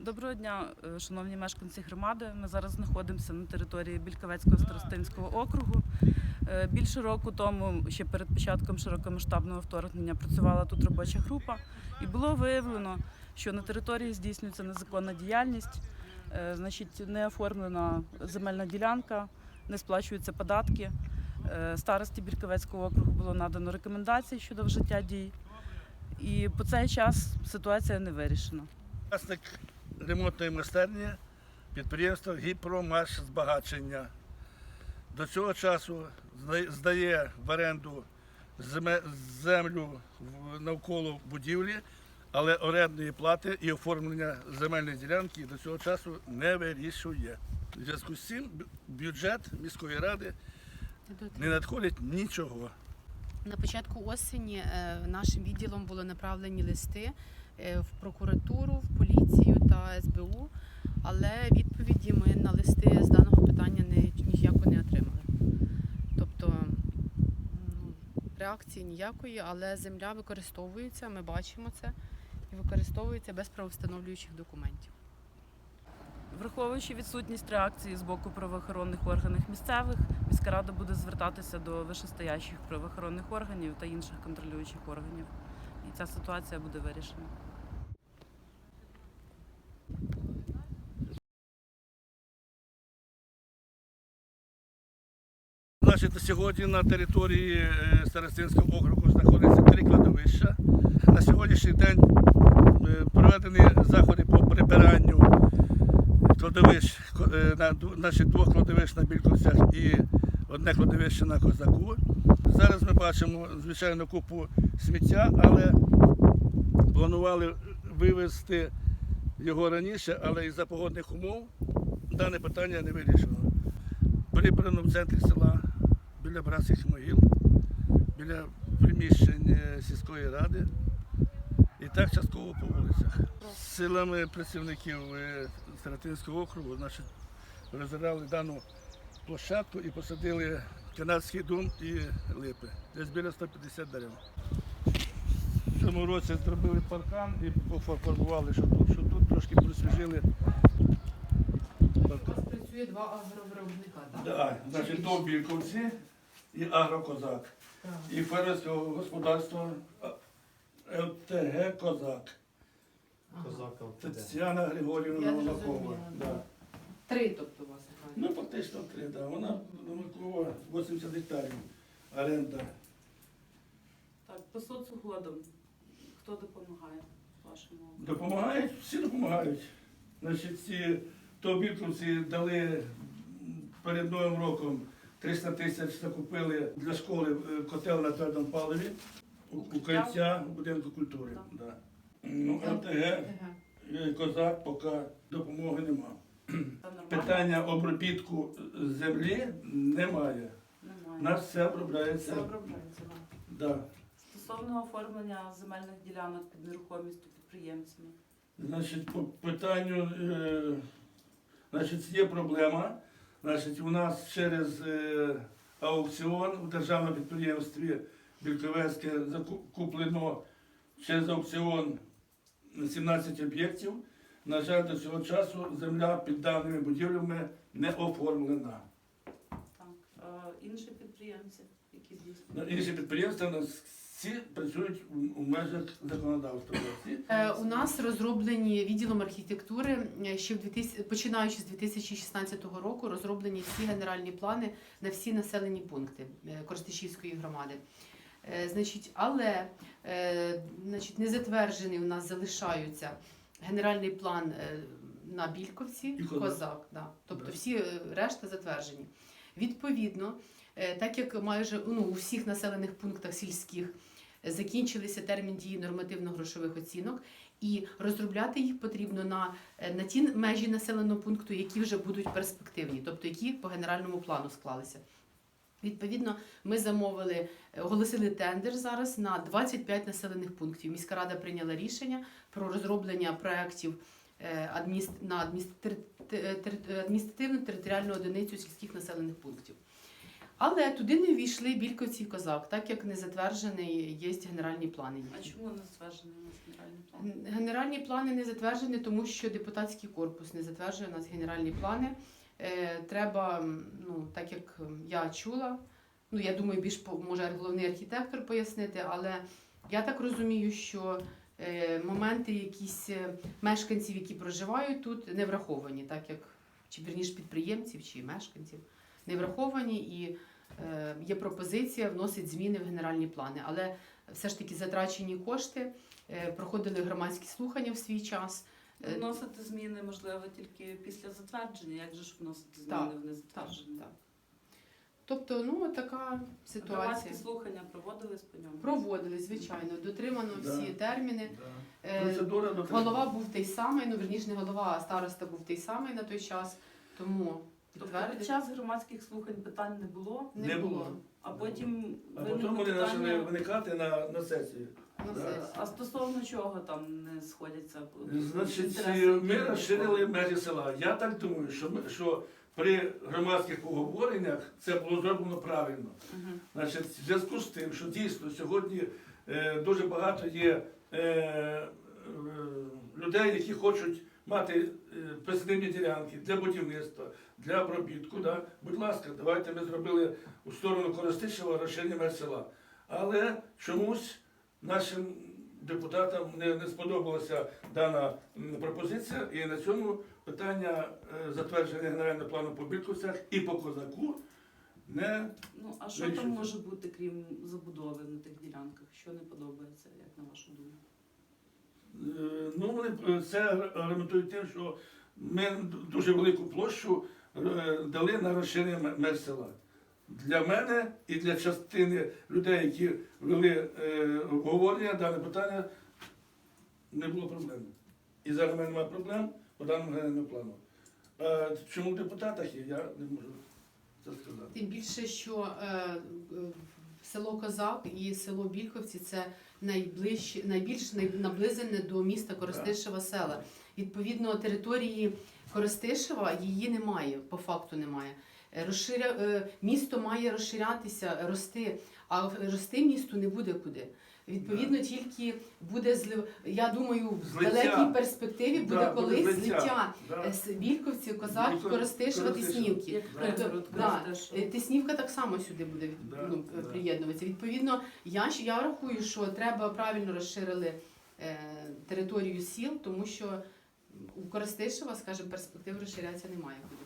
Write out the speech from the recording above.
Доброго дня, е, шановні мешканці громади. Ми зараз знаходимося на території Бількавецького старостинського округу. Е, Більше року тому, ще перед початком широкомасштабного вторгнення, працювала тут робоча група, і було виявлено, що на території здійснюється незаконна діяльність, е, значить, не оформлена земельна ділянка, не сплачуються податки. Старості Бількавецького округу було надано рекомендації щодо вжиття дій. І по цей час ситуація не вирішена. Ремонтної майстерні підприємства Гіпромаш збагачення. До цього часу здає в оренду землю навколо будівлі, але орендної плати і оформлення земельної ділянки до цього часу не вирішує. У зв'язку з цим бюджет міської ради не надходить нічого. На початку осені е, нашим відділом були направлені листи е, в прокуратуру, в поліцію та СБУ, але відповіді ми на листи з даного питання не, ніяко не отримали. Тобто ну, реакції ніякої, але земля використовується, ми бачимо це, і використовується без правовстановлюючих документів. Враховуючи відсутність реакції з боку правоохоронних органів місцевих, міська рада буде звертатися до вищестоящих правоохоронних органів та інших контролюючих органів. І ця ситуація буде вирішена. Сьогодні на території е, Старостинського округу знаходиться три кладовища. На сьогоднішній день е, проведені заходи по прибиранню кладовищ, е, на значить, двох кладовищ на Більковцях і одне кладовище на Козаку. Зараз ми бачимо, звичайно, купу сміття, але планували вивезти його раніше, але із-за погодних умов дане питання не вирішено прибрано в центрі села біля братських могил, біля приміщень сільської ради і так частково по вулицях. З силами працівників е, Старотинського округу значить, дану площадку і посадили канадський дум і липи. Десь біля 150 дерев. В цьому році зробили паркан і пофарбували, що тут, що тут трошки просвіжили. паркан. Працює два агровиробника, Да, значить, то Більковці і Агрокозак. І фермерське господарство ЛТГ Козак. Козака ЛТД. Тетяна Григорівна. Да. Три, тобто у вас. Ну, фактично три, да. Вона Новакова 80 гектарів оренда. Так, по соцугодам. Хто допомагає вашому? Допомагають, всі допомагають. Значить, ці то Більковці дали перед Новим роком 300 тисяч закупили для школи е, котел на твердому паливі, у- укриття будинку культури. Да. Ну, ЛТГ, е, козак, поки допомоги нема. Питання обробітку землі немає. Немає. У нас все обробляється. Це обробляється. Да. Стосовно оформлення земельних ділянок під нерухомістю підприємцями. Значить, по питанню, е, значить, є проблема. Значить, у нас через е, аукціон в державному підприємстві Білковецьке закуплено через аукціон 17 об'єктів. На жаль, до цього часу земля під даними будівлями не оформлена. Так. Е, інші підприємці, які Ну, здійснюють. Інші підприємства у нас всі працюють у- межах законодавства. Е, У нас розроблені відділом архітектури е, ще в 2000, починаючи з 2016 року, розроблені всі генеральні плани на всі населені пункти е, Коростишівської громади. Значить, але значить, не затверджений у нас залишаються генеральний план на Більковці, І Козак. Козак. Да. Тобто Да. всі решта затверджені. Відповідно, так як майже ну, у всіх населених пунктах сільських закінчилися термін дії нормативно-грошових оцінок, і розробляти їх потрібно на, е, на ті межі населеного пункту, які вже будуть перспективні, тобто які по генеральному плану склалися. Відповідно, ми замовили, е, оголосили тендер зараз на 25 населених пунктів. Міська рада прийняла рішення про розроблення проєктів е, на адміністр- тер- тер- адміністративну територіальну одиницю сільських населених пунктів. Але туди не ввійшли Більковці і Козак, так як не затверджений є генеральні плани. А чому не затверджений у нас генеральний план? Генеральні плани не затверджені, тому що депутатський корпус не затверджує у нас генеральні плани. Е, треба, ну так як я чула, ну я думаю, більш може головний архітектор пояснити, але я так розумію, що е, моменти якісь е, мешканців, які проживають тут, не враховані, так як чи вірніш підприємців чи мешканців не враховані, і е, є пропозиція вносить зміни в генеральні плани. Але все ж таки затрачені кошти. Е, Проходили громадські слухання в свій час. Е, Вносити зміни можливо тільки після затвердження. Як же ж вносити зміни Так, в Так, незатвердження? так. Тобто, ну така ситуація. Громадські слухання проводились по ньому. Проводили, звичайно, дотримано Да. всі терміни. Да. Е, Процедура. Голова був той самий, ну верніше не голова, а староста був той самий на той час. Тому Тобто під час громадських слухань питань не було, не, не було. було. а потім А виникло потім вони почали питання, виникати на, на сесії. на Да. сесії. а стосовно чого там не сходяться Значить, інтереси, ми розширили межі села. Я так думаю, що, ми, що при громадських поговореннях це було зроблено правильно. Мгм. Значить, в зв'язку з тим, що дійсно сьогодні е, дуже багато є е, е, людей, які хочуть мати е, присадибні ділянки для будівництва, для обробітку. Да? Будь ласка, давайте ми зробили у сторону Коростишева розширення села. Але чомусь нашим депутатам не, не сподобалася дана пропозиція, і на цьому питання е, затвердження генерального плану по Бірківцях і по козаку не Ну а що там може бути, крім забудови на тих ділянках? Що не подобається, як на вашу думку? Е, Ну, вони це аргументують тим, що ми дуже велику площу е, дали на розширення меж села. Для мене і для частини людей, які вели е, обговорення дане питання, не було проблем. І зараз в мене немає проблем по даному генеральному плану. Е, Чому в депутатах є, я не можу це сказати. Тим більше, що е, е, село Козак і село Більховці це найближче, найбільш най- наблизене до міста Коростишева села. Відповідно, території Коростишева її немає, по факту немає. Е, Розширя... е, Місто має розширятися, рости, а рости місту не буде куди. Відповідно, тільки буде злив. Я думаю, в Злиття. далекій перспективі буде Да, буде колись злиття. злиття Да. е, з Більковці, Козак, Білько- Коростишева, Коростишева. Тиснівки. Да. Да. Коростишева. Е, Тиснівка так само сюди буде від- Да, ну, да. приєднуватися. Відповідно, я, ж- я рахую, що треба правильно розширили е, територію сіл, тому що у Коростишева, скажімо, перспектив розширятися немає куди.